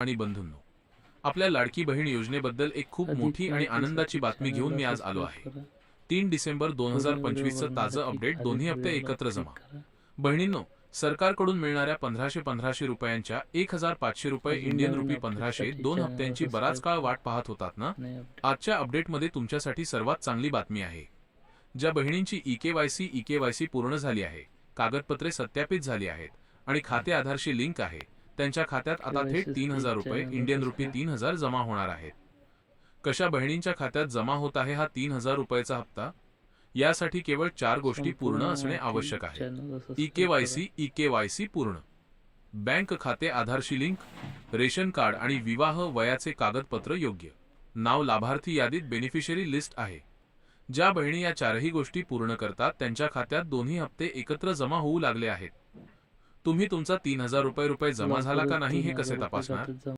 आणि बंधूंनो आपल्या लाडकी बहीण योजनेबद्दल एक खूप मोठी आणि आनंदाची बातमी घेऊन मी आज आलो आहे. तीन डिसेंबर दोन हजार पंचवीसचं ताजं अपडेट दोन्ही हप्ते एकत्र जमा. बहिणींनो सरकारकडून मिळणाऱ्या पंधराशे पंधराशे रुपयांच्या एक हजार पाचशे रुपये इंडियन रुपी पंधराशे दोन हप्त्यांची बराच काळ वाट पाहत होतात ना? आजच्या अपडेटमध्ये तुमच्यासाठी सर्वात चांगली बातमी आहे. ज्या बहिणींची E K Y C E K Y C पूर्ण झाली आहे कागदपत्रे सत्यापित झाली आहेत आणि खाते आधारशी लिंक आहे. त्यांच्या खात्यात आता थेट तीन हजार रुपये इंडियन रुपी तीन हजार जमा होणार आहेत. कशा बहिणींच्या खात्यात जमा होत आहे हा तीन हजार रुपयाचा हप्ता? यासाठी केवळ चार गोष्टी पूर्ण असणे आवश्यक आहे. E K Y C E K Y C पूर्ण. बँक खाते आधारशी लिंक रेशन कार्ड आणि विवाह वयाचे कागदपत्र योग्य. नाव लाभार्थी यादीत बेनिफिशरी लिस्ट आहे. ज्या बहिणी या चारही गोष्टी पूर्ण करतात त्यांच्या खात्यात दोन्ही हप्ते एकत्र जमा होऊ लागले आहेत. तुम्ही तुमचा तीन हजार रुपये रुपये जमा झाला का नाही हे कसे तपासणार?